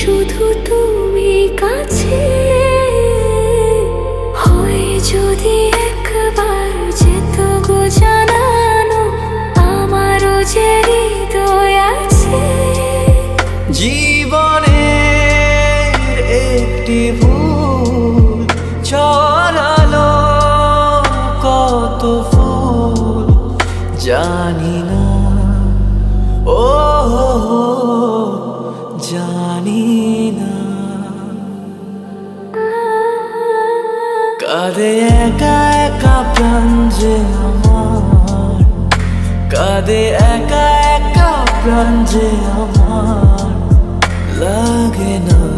শুধু তুমি কাছে। হয় যদি একবার যেত গো জানানো আমারও যে হৃদয় আছে। জীবনে একটি ভুল ছড়ালো, কত ফুল জানি না। ও জানি না। কাঁদে একা একা প্রাণ যে আমার। কাদে একা একা প্রাণ যে আমার। লাগে না।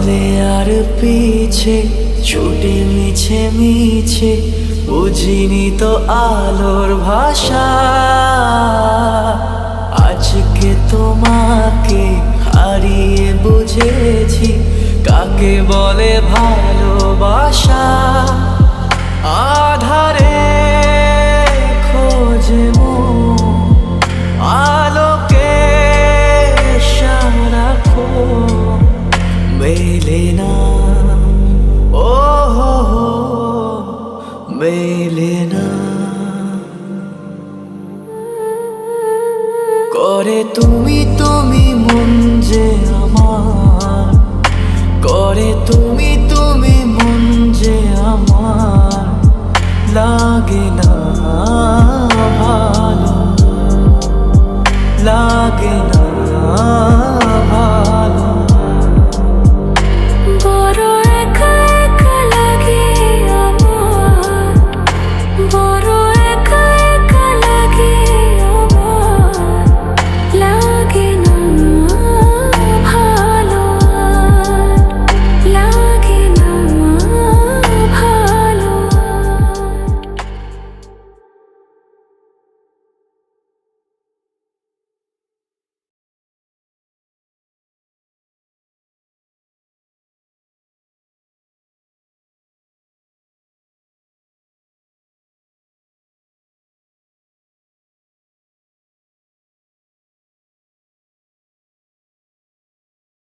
আলে আর পিছে, ছুটে মিছে মিছে, বুঝিনি তো আলোর ভাষা। আজকে তোমাকে হারিয়ে বুঝেছি, কাকে বলে ভালোবাসা? আধারে বেলেনা করে তুমি তুমি মন যে আমার। করে তুমি তুমি মন যে আমার। লাগে না ভালো। লাগে না